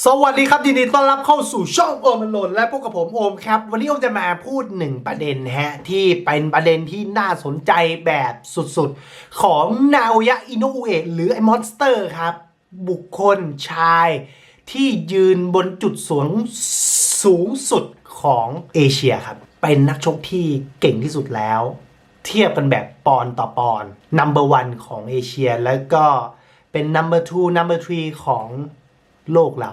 สวัสดีครับยินดีต้อนรับเข้าสู่ช่องโอมโลนและพวกกับผมโอมครับ วันนี้โอมจะมาพูดหนึ่งประเด็นฮะที่เป็นประเด็นที่น่าสนใจแบบสุดๆ ของนาโอยะอินุอุเอะหรือไอ้มอนสเตอร์ครับ บุคคลชายที่ยืนบนจุดสูงสูงสุดของเอเชียครับ เป็นนักชกที่เก่งที่สุดแล้ว เทียบกันแบบปอนต่อปอน number one ของเอเชีย แล้วก็เป็น number two number three ของ โลกเรา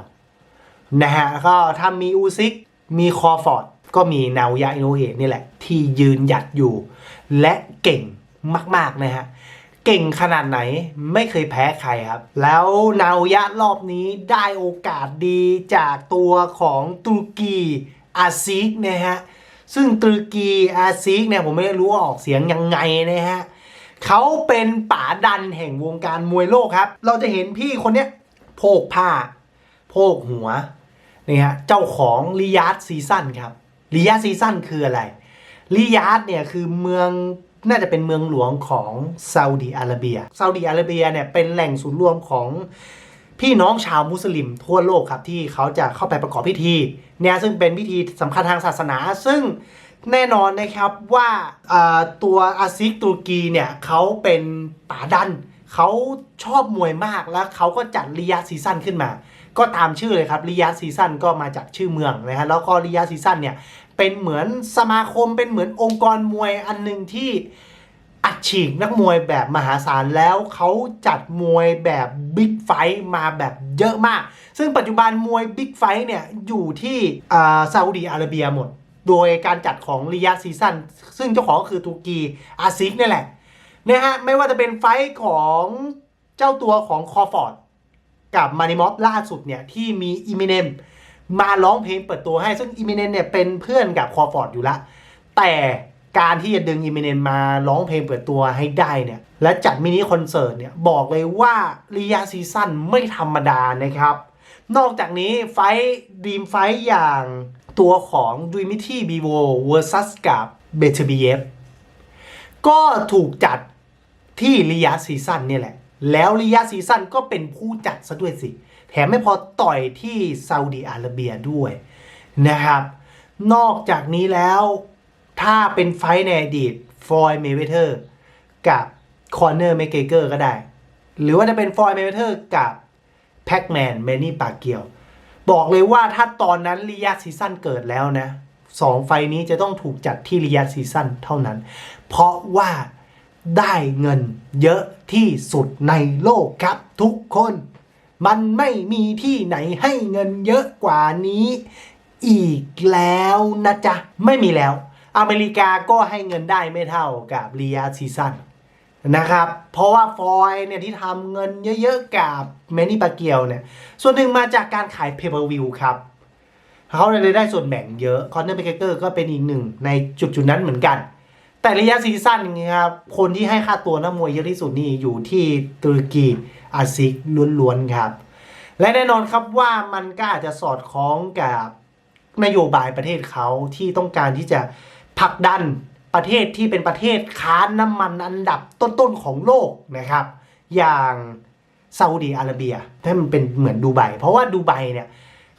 นะฮะ ก็ถ้ามีอูซิก มีคอฟอร์ด ก็มีนาวยะอินโนเอะนี่แหละ ที่ยืนหยัดอยู่ และเก่งมาก ๆ นะฮะ เก่งขนาดไหนไม่เคยแพ้ใครครับ แล้วนาวยะรอบนี้ได้โอกาสดีจากตัวของตุรกีอาซิกนะฮะ ซึ่งตุรกีอาซิกเนี่ยผมไม่รู้ว่าออกเสียงยังไงนะฮะเขาเป็นป๋าดันแห่งวงการมวยโลกครับ เราจะเห็นพี่คนเนี้ยโพกผ้า โพกหัวนี่ฮะเจ้าของริยาดซีซั่นครับริยาดซีซั่นคืออะไรริยาดเนี่ยคือเมืองน่าจะเป็นเมืองหลวงของซาอุดีอาระเบียซาอุดีอาระเบียเนี่ยเป็นแหล่งศูนย์รวมของพี่น้องชาวมุสลิมทั่วโลกครับที่เขาจะเข้าไปประกอบพิธีเนี่ยซึ่งเป็นพิธีสำคัญทางศาสนา ซึ่งแน่นอนนะครับว่าตัวอาซิกตุรกีเนี่ยเขาเป็นป๋าดันเขาชอบมวยมากแล้วเขาก็จัดริยาซีซั่นขึ้นมา ก็ตามชื่อเลยครับริยาซีซั่นก็มาจากชื่อเมืองนะฮะแล้วก็ริยาซีซั่นเนี่ยเป็นเหมือนสมาคมเป็นเหมือนองค์กรมวยอันหนึ่งที่อัดฉีกนักมวยแบบมหาศาลแล้วเขาจัดมวยแบบบิ๊กไฟมาแบบเยอะมาก ซึ่งปัจจุบันมวยบิ๊กไฟเนี่ยอยู่ที่อ่าซาอุดีอาระเบียหมด โดยการจัดของริยาซีซั่นซึ่งเจ้าของก็คือตุรกีอาซิกนี่แหละนะฮะไม่ว่าจะเป็นไฟของเจ้าตัวของคอฟอร์ด กับมานิมอฟล่าสุดเนี่ยที่มีอิมิเนมมาร้องเพลงเปิดตัวให้ ซึ่งอิมิเนมเนี่ยเป็นเพื่อนกับคอฟอร์ดอยู่ละ แต่การที่จะดึงอิมิเนมมาร้องเพลงเปิดตัวให้ได้เนี่ยและจัดมินิคอนเสิร์ตเนี่ยบอกเลยว่าริยาซีซั่นไม่ธรรมดานะครับ นอกจากนี้ไฟดีมไฟอย่างตัวของดูมิที่บีโวเวอร์ซัสกับเบเทบีเอฟก็ถูกจัดที่ริยาซีซั่นนี่แหละ แล้วริยาซีซั่นก็เป็นผู้จัดซะด้วยสิ แถมไม่พอต่อยที่ซาอุดีอาระเบียด้วยนะครับ นอกจากนี้แล้วถ้าเป็นไฟในอดีตฟอยเมเวเทอร์กับคอนเนอร์เมเกเกอร์ก็ได้ หรือว่าจะเป็นฟอยเมเวเทอร์กับแพ็กแมนแมนนี่ปากเกียว บอกเลยว่าถ้าตอนนั้นริยาซีซั่นเกิดแล้วนะสองไฟนี้จะต้องถูกจัดที่ริยาซีซั่นเท่านั้น เพราะว่า ได้เงินเยอะที่สุดในโลกครับทุกคน มันไม่มีที่ไหนให้เงินเยอะกว่านี้ อีกแล้วนะจ๊ะ ไม่มีแล้ว อเมริกาก็ให้เงินได้ไม่เท่ากับริยาซีซั่นนะครับ เพราะว่าฟอยเนี่ยที่ทำเงินเยอะๆกับแมนนี่ปาเกียวเนี่ย ส่วนหนึ่งมาจากการขายเพเปอร์วิวครับเขาเลยได้ส่วนแบ่งเยอะคอนเนอร์เบเกอร์ก็เป็นอีกหนึ่งในจุดจุดๆนั้นเหมือนกัน แต่ระยะซีซั่นอย่างเงี้ยครับ คนที่ให้ค่าตัวนักมวยเยอะที่สุดนี่อยู่ที่ตุรกีอาซิกล้วนๆครับ และแน่นอนครับว่ามันก็อาจจะสอดคล้องกับนโยบายประเทศเขาที่ต้องการที่จะผลักดันประเทศที่เป็นประเทศค้าน้ำมันอันดับต้นๆของโลกนะครับ อย่างซาอุดีอาระเบียให้มันเป็นเหมือนดูไบเพราะว่าดูไบเนี่ย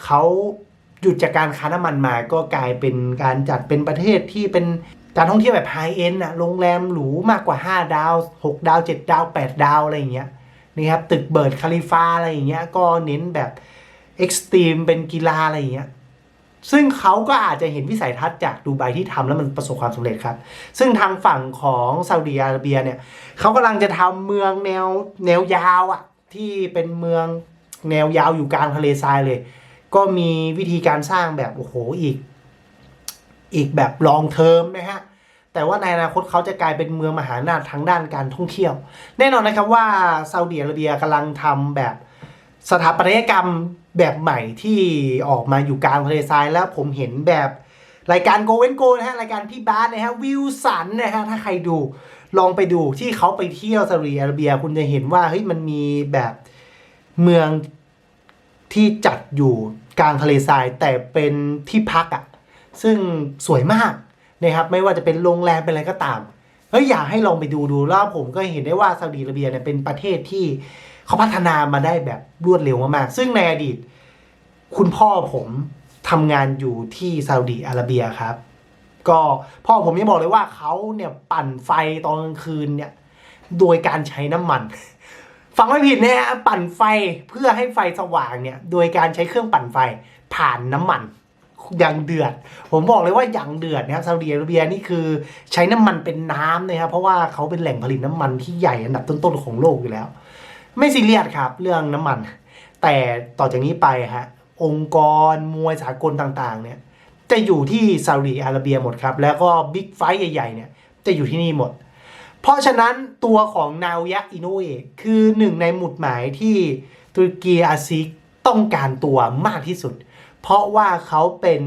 เขาหยุดจากการค้าน้ำมันมาก็กลายเป็นการจัดเป็นประเทศที่เป็น การท่องเที่ยวแบบไฮเอ็นอะโรงแรมหรูมากกว่า 5 ดาว 6 ดาว 7 ดาว 8 ดาว อะไรอย่างเงี้ยนี่ครับ ตึกเบิร์ดคาลิฟาอะไรอย่างเงี้ยก็เน้นแบบเอ็กซ์ตรีมเป็นกีฬาอะไรอย่างเงี้ยซึ่งเขาก็อาจจะเห็นวิสัยทัศน์จากดูไบที่ทำแล้วมันประสบความสำเร็จครับ ซึ่งทางฝั่งของซาอุดิอาระเบียเนี่ยเขากำลังจะทำเมืองแนวแนวยาวอะที่เป็นเมืองแนวยาวอยู่กลางทะเลทรายเลย ก็มีวิธีการสร้างแบบโอ้โหอีก อีกแบบลองเทอมนะฮะแต่ว่าในอนาคตเขาจะกลายเป็นเมืองมหาอำนาจทางด้านการท่องเที่ยว แน่นอนนะครับว่าซาอุดิอาระเบียกำลังทำแบบสถาปัตยกรรมแบบใหม่ที่ออกมาอยู่กลางทะเลทรายแล้วผมเห็นแบบรายการโกเวนโกนะฮะรายการพี่บาสนะฮะวิวสันนะฮะถ้าใครดูลองไปดูที่เขาไปเที่ยวซาอุดิอาระเบีย คุณจะเห็นว่าเฮ้ยมันมีแบบเมืองที่จัดอยู่กลางทะเลทรายแต่เป็นที่พักอะ่ะ ซึ่งสวยมากนะครับไม่ว่าจะเป็นโรงแรมเป็นอะไรก็ตามเฮ้ยอยากให้ลองไปดูดูแล้วผมก็เห็นได้ว่าซาอุดิอาระเบียเนี่ยเป็นประเทศที่เขาพัฒนามาได้แบบรวดเร็วมากๆซึ่งในอดีต คุณพ่อผมทำงานอยู่ที่ซาอุดีอาระเบียครับ ก็พ่อผมยังบอกเลยว่าเขาเนี่ยปั่นไฟตอนกลางคืนเนี่ยโดยการใช้น้ำมัน ฟังไม่ผิดนะฮะปั่นไฟเพื่อให้ไฟสว่างเนี่ย โดยการใช้เครื่องปั่นไฟผ่านน้ำมัน อย่างเดือด ผมบอกเลยว่าอย่างเดือดนะครับซาอุดิอาระเบียนี่คือใช้น้ำมันเป็นน้ำนะครับเพราะว่าเขาเป็นแหล่งผลิตน้ำมันที่ใหญ่อันดับต้นๆของโลกอยู่แล้ว ไม่ซีเรียสครับเรื่องน้ำมัน แต่ต่อจากนี้ไปฮะองค์กรมวยสากลต่างๆเนี่ยจะอยู่ที่ซาอุดิอาระเบียหมดครับ แล้วก็บิ๊กไฟท์ใหญ่ๆเนี่ยจะอยู่ที่นี่หมด เพราะฉะนั้นตัวของนาวยักอิโนเอะคือหนึ่งในหมุดหมายที่ตุรกีอาซิกต้องการตัวมากที่สุด เพราะว่าเขาเป็น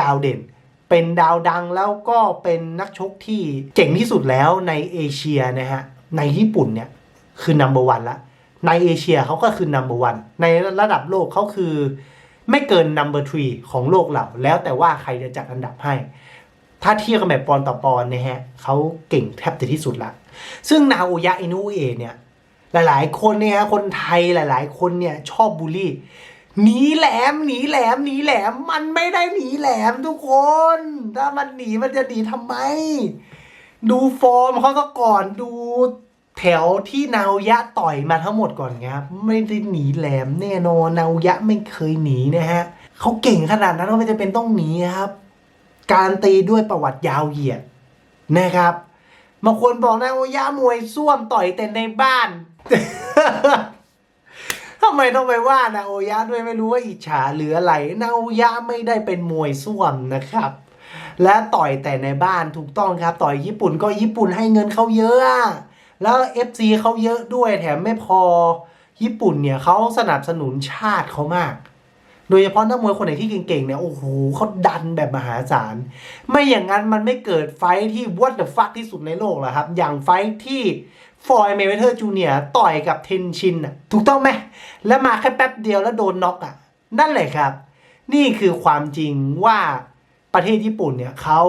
ดาวเด่น เป็นดาวดังแล้วก็เป็นนักชกที่เจ๋งที่สุดแล้วในเอเชียนะฮะ ในญี่ปุ่นเนี่ยคือ number one ละ ในเอเชียเขาก็คือ number one ในระดับโลกเขาคือไม่เกิน number three ของโลกเรา แล้วแต่ว่าใครจะจัดอันดับให้ ถ้าเทียบกันแบบปอนต่อปอนนะฮะเขาเก่งแทบจะที่สุดละ ซึ่งนาโอยะอินุเอะเนี่ยหลาย ๆ คนเนี่ยฮะคนไทยหลาย ๆ คนเนี่ยชอบบูลลี่ หนีแหลมหนีแหลมหนีแหลม มันไม่ได้หนีแหลมทุกคน ถ้ามันหนีมันจะหนีทำไม ดูฟอร์มเขาก็ก่อนดูแถวที่นาวยะต่อยมาทั้งหมดก่อนครับ ไม่ได้หนีแหลมแน่นอนนาวยะไม่เคยหนีนะฮะเขาเก่งขนาดนั้นว่าไม่จะเป็นต้องหนีครับ การตีด้วยประวัติยาวเหยียดนะครับบางคนบอกนะว่าย่ามวยส้วมต่อยแต่ในบ้านำไมต้องไปว่านาโอยะด้วยไม่รู้ว่าอิจฉาหรืออะไรนาโอยะไม่ได้เป็นมวยส้วมนะครับ และต่อยแต่ในบ้านถูกต้องครับ ต่อยญี่ปุ่นก็ญี่ปุ่นให้เงินเขาเยอะ แล้ว FC เขาเยอะด้วยแถมไม่พอญี่ปุ่นเนี่ยเขาสนับสนุนชาติเขามาก โดยเฉพาะนักมวยคนไหนที่เก่งๆเนี่ยโอ้โหเขาดันแบบมหาศาล ไม่อย่างนั้นมันไม่เกิดไฟท์ที่ what the fuck ที่สุดในโลกหรอครับ อย่างไฟที่ ฟอยเมเวเทอร์จูเนียต่อยกับเทนชินถูกต้องไหม แล้วมาแค่แป๊บเดียวแล้วโดนน็อกอะ นั่นแหละครับ นี่คือความจริงว่าประเทศญี่ปุ่นเนี่ยเขา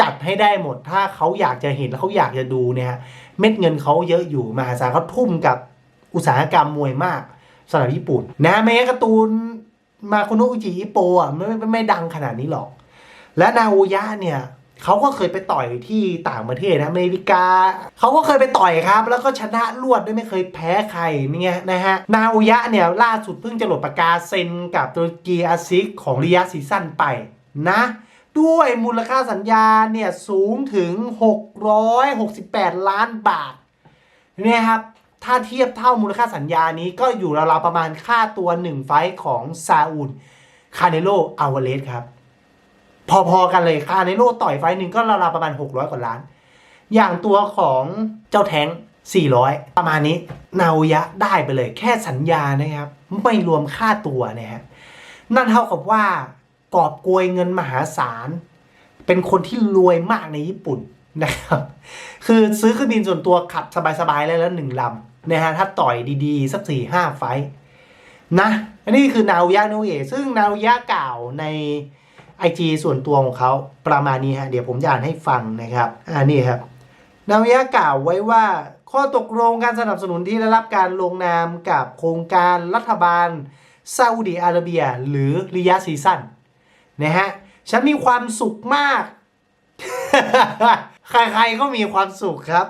จัดให้ได้หมด ถ้าเขาอยากจะเห็นแล้วเขาอยากจะดูเนี่ยเม็ดเงินเขาเยอะอยู่มหาศาลเขาทุ่มกับอุตสาหกรรมมวยมากสำหรับญี่ปุ่น นะแม้การ์ตูนมาคุโนอุจิอิโปะอะไมไม่ไม่ดังขนาดนี้หรอก และนาโอยะเนี่ย เขาก็เคยไปต่อยที่ต่างประเทศนะอเมริกา เขาก็เคยไปต่อยครับ แล้วก็ชนะรวดด้วยไม่เคยแพ้ใครเนี่ยนะฮะ นาโอยะเนี่ยล่าสุดเพิ่งจะหลดปากกาเซ็นกับตุรกีอาซิกของริยาซีซั่นไปนะ ด้วยมูลค่าสัญญาเนี่ยสูงถึง 668 ล้านบาทเนี่ยครับ ถ้าเทียบเท่ามูลค่าสัญญานี้ก็อยู่ราวๆประมาณค่าตัว 1 ไฟท์ของซาอุดคาเนโลอาวาเลสครับ พอๆกันเลยค่าเนโลต่อยไฟหนึ่งก็ราวๆประมาณ 600 กว่าล้าน อย่างตัวของเจ้าแทง400 ประมาณนี้นาโอยะได้ไปเลยแค่สัญญานะครับ ไม่รวมค่าตัวนะฮะนั่นเท่ากับว่ากอบโกยเงินมหาศาล เป็นคนที่รวยมากในญี่ปุ่นนะครับ คือซื้อเครื่องบินส่วนตัวขับสบายๆเลยแล้วหนึ่งลำนะฮะถ้าต่อยดีๆ สักสี่ห้าไฟนะ อันนี้คือนาวยะโนเอะซึ่งนาวยะกล่าวใน IG ส่วนตัวของเขาประมาณนี้ฮะเดี๋ยวผมจะอ่านให้ฟังนะครับอ่านี่ครับนาวยะกล่าวไว้ว่าข้อตกลงการสนับสนุนที่ได้รับการลงนามกับโครงการรัฐบาลซาอุดิอาระเบีย หรือริยาซีซันนะฮะฉันมีความสุขมาก ใครๆก็มีความสุขครับ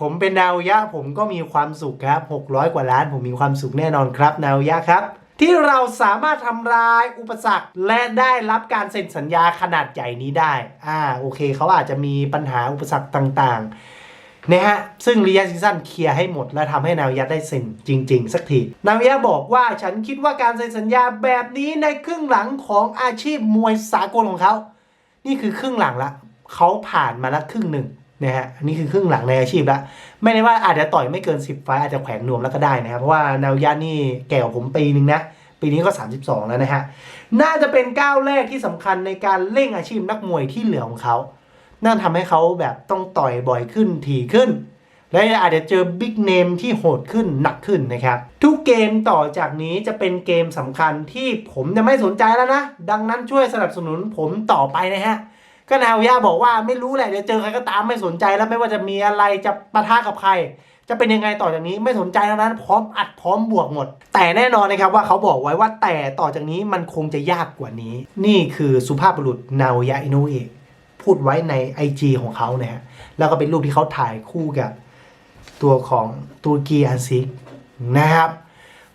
ผมเป็นนาวยะผมก็มีความสุขครับ 600 กว่าล้านผมมีความสุขแน่นอนครับนาวยะครับ ที่เราสามารถทำลายอุปสรรค และได้รับการเซ็นสัญญาขนาดใหญ่นี้ได้ อ่าโอเคเขาอาจจะมีปัญหาอุปสรรคต่างๆนะฮะซึ่งรียาซีซั่นเคลียร์ให้หมด และทำให้นาวยะได้เซ็นจริง ๆ สักทีนาวยะบอกว่าฉันคิดว่าการเซ็นสัญญาแบบนี้ในครึ่งหลังของอาชีพมวยสากลของเขา นี่คือครึ่งหลังละเขาผ่านมาละครึ่งหนึ่ง นะฮะอันนี้คือครึ่งหลังในอาชีพละไม่ได้ว่าอาจจะต่อยไม่เกิน 10 ไฟอาจจะแขวนนวมแล้วก็ได้นะครับ เพราะว่านาวยะนี่แก่กว่าผมปีนึงนะ ปีนี้ก็ 32 แล้วนะฮะ น่าจะเป็นก้าวแรกที่สำคัญในการเร่งอาชีพนักมวยที่เหลือของเขา นั่นทำให้เขาแบบต้องต่อยบ่อยขึ้นถี่ขึ้น และอาจจะเจอบิ๊กเนมที่โหดขึ้นหนักขึ้นนะครับ ทุกเกมต่อจากนี้จะเป็นเกมสำคัญที่ผมจะไม่สนใจแล้วนะ ดังนั้นช่วยสนับสนุนผมต่อไปนะฮะ ก็นาวยาบอกว่าไม่รู้แหละเดี๋ยวเจอใครก็ตามไม่สนใจแล้วไม่ว่าจะมีอะไรจะปะทะกับใคร จะเป็นยังไงต่อจากนี้ไม่สนใจแล้วนั้นพร้อมอัดพร้อมบวกหมด แต่แน่นอนนะครับว่าเขาบอกไว้ว่าแต่ต่อจากนี้มันคงจะยากกว่านี้ นี่คือสุภาพบุรุษนาโอยะอินุเอะพูดไว้ใน IG ของเขานะฮะแล้วก็เป็นรูปที่เขาถ่ายคู่กับตัวของตุรกีอาซิกนะครับ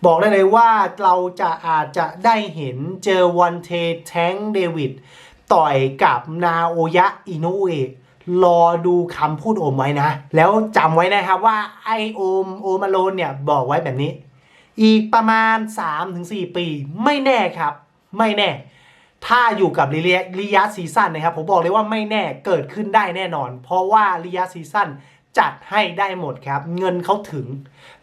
บอกได้เลยว่าเราจะอาจจะได้เห็นเจอวันเทแทงเดวิด ต่อยกับนาโอยะอินุเอะรอดูคำพูดโอมไว้นะ แล้วจำไว้นะครับว่าไอโอมโอมาโลนเนี่ยบอกไว้แบบนี้ อีกประมาณ 3-4 ปี ไม่แน่ครับ ไม่แน่ ถ้าอยู่กับลิเลียลิยาซีซั่นนะครับผมบอกเลยว่าไม่แน่เกิดขึ้นได้แน่นอน เพราะว่าลิยาซีซั่นจัดให้ได้หมดครับ เงินเขาถึง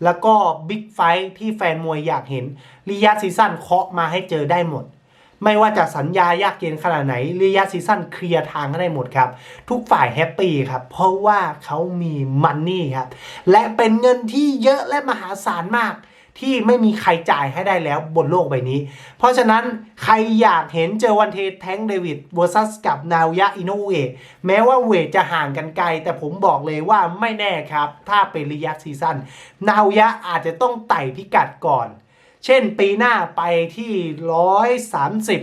แล้วก็บิ๊กไฟที่แฟนมวยอยากเห็นลิยาซีซั่นเคาะมาให้เจอได้หมด ไม่ว่าจะสัญญายากเย็นขนาดไหนลิยาซีซั่นเคลียร์ทางให้ได้หมดครับ ทุกฝ่ายแฮปปี้ครับ เพราะว่าเขามีมันนี่ครับ และเป็นเงินที่เยอะและมหาศาลมากที่ไม่มีใครจ่ายให้ได้แล้วบนโลกใบนี้ เพราะฉะนั้นใครอยากเห็นเจอวันเทแทงเดวิดเวอร์ซัสกับนาว ยะ อินโนเอะแม้ว่าเวทจะห่างกันไกล แต่ผมบอกเลยว่าไม่แน่ครับ ถ้าเป็นระยะซีซั่นนาวยะอาจจะต้องไต่พิกัดก่อน เช่นปีหน้าไปที่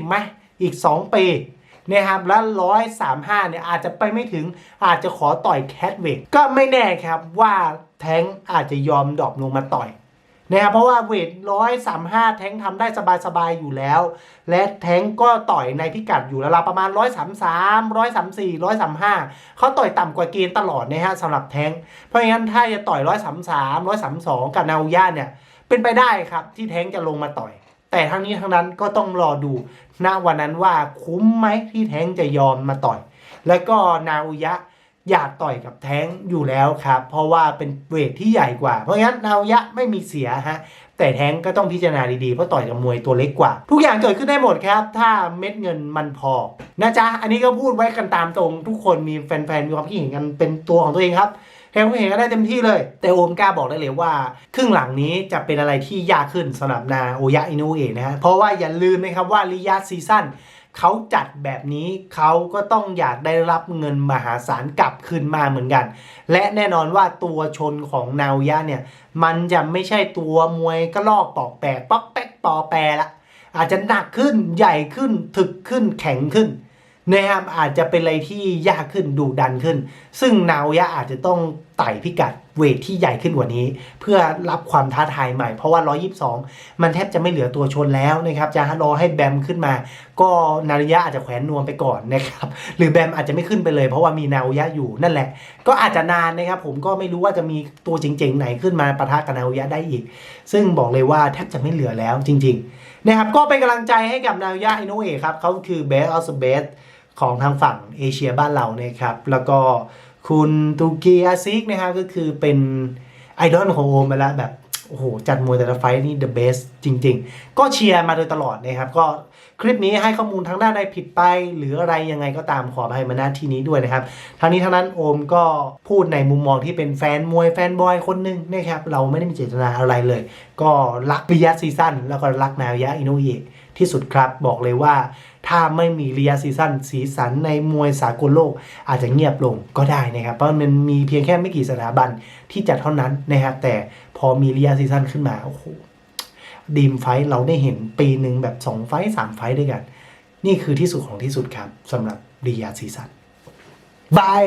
130ไหมอีก 2 ปีนะครับแล้ว135เนี่ยอาจจะไปไม่ถึงอาจจะขอต่อยแคทเวทก็ไม่แน่ครับว่าแท้งอาจจะยอมดรอปลงมาต่อยนะครับเพราะว่าเวทร้อยสามห้าแท้งทำได้สบายๆอยู่แล้ว และแท้งก็ต่อยในพิกัดอยู่แล้วประมาณร้อยสามสามร้อยสามสี่ร้อยสามห้าเขาต่อยต่ำกว่าเกณฑ์ตลอดนะฮะสำหรับแท้งเพราะงั้นถ้าจะต่อยร้อยสามสามร้อยสามสองกับนาวย่าเนี่ย เป็นไปได้ครับที่แท้งจะลงมาต่อย แต่ทั้งนี้ทั้งนั้นก็ต้องรอดูณวันนั้นว่าคุ้มไหมที่แท้งจะยอมมาต่อย แล้วก็นาอุยะอยากต่อยกับแท้งอยู่แล้วครับ เพราะว่าเป็นเวทที่ใหญ่กว่า เพราะงั้นนาอุยะไม่มีเสียฮะ แต่แท้งก็ต้องพิจารณาดีๆ เพราะต่อยกับมวยตัวเล็กกว่า ทุกอย่างเกิดขึ้นได้หมดครับ ถ้าเม็ดเงินมันพอ นะจ๊ะ อันนี้ก็พูดไว้กันตามตรง ทุกคนมีแฟนๆ มีความคิดเห็นกันเป็นตัวของตัวเองครับ แทงควาเห็นก็ได้เต็มที่เลย แต่โอมกล้าบอกได้เลยว่า ครึ่งหลังนี้จะเป็นอะไรที่ยากขึ้นสำหรับนาโอยะอินุเอะนะฮะเพราะว่าอย่าลืมนะครับว่าริยาซีซั่นเขาจัดแบบนี้เขาก็ต้องอยากได้รับเงินมหาศาลกลับคืนมาเหมือนกัน และแน่นอนว่าตัวชนของนาวยะเนี่ย มันจะไม่ใช่ตัวมวยกระลอกปอกแปกป๊อกแป๊กปอแปรละอาจจะหนักขึ้นใหญ่ขึ้นถึกขึ้นแข็งขึ้น นะครับอาจจะเป็นอะไรที่ยากขึ้นดุดันขึ้น ซึ่งนาว ยะอาจจะต้องไต่พิกัดเวทที่ใหญ่ขึ้นกว่านี้ เพื่อรับความท้าทายใหม่ เพราะว่า 122 มันแทบจะไม่เหลือตัวชนแล้วนะครับ จะรอให้แบมขึ้นมา ก็นาริยะอาจจะแขวนนวมไปก่อนนะครับ หรือแบมอาจจะไม่ขึ้นไปเลย เพราะว่ามีนาวยะอยู่นั่นแหละ ก็อาจจะนานนะครับ ผมก็ไม่รู้ว่าจะมีตัวเจ๋งๆไหนขึ้นมาปะทะกับนาวยะได้อีก ซึ่งบอกเลยว่าแทบจะไม่เหลือแล้วจริง ๆ นะครับ ก็เป็นกำลังใจให้กับนาวยะอิโนเอะครับเขาคือ best of the best ของทางฝั่งเอเชียบ้านเรานะครับ แล้วก็คุณตูกีอาซิกนะครับก็คือเป็นไอดอลของโอมไปแล้วแบบโอ้โห จัดมวยแต่ละไฟนี่ the best จริง ๆ ก็เชียร์มาโดยตลอดนะครับ ก็คลิปนี้ให้ข้อมูลทางด้านใดผิดไป หรืออะไรยังไงก็ตามขออภัยมาณที่นี้ด้วยนะครับทางนี้ทั้งนั้นโอมก็พูดในมุมมองที่เป็นแฟนมวยแฟนบอยคนหนึ่งนะครับ เราไม่ได้มีเจตนาอะไรเลย ก็รักริยะซีซั่นแล้วก็รักนายะอิโนเอะ ที่สุดครับ บอกเลยว่า ถ้าไม่มีเริยซีซั่นสีสันในมวยสากลโลก อาจจะเงียบลงก็ได้นะครับ เพราะมันมีเพียงแค่ไม่กี่สถาบันที่จัดเท่านั้นนะครับแต่พอมีเริยซีซั่นขึ้นมาโอ้โหดีมไฟท์เราได้เห็นปีหนึ่งแบบ 2 ไฟท์สามไฟท์ด้วยกัน นี่คือที่สุดของที่สุดครับสำหรับเริยซีซั่นบาย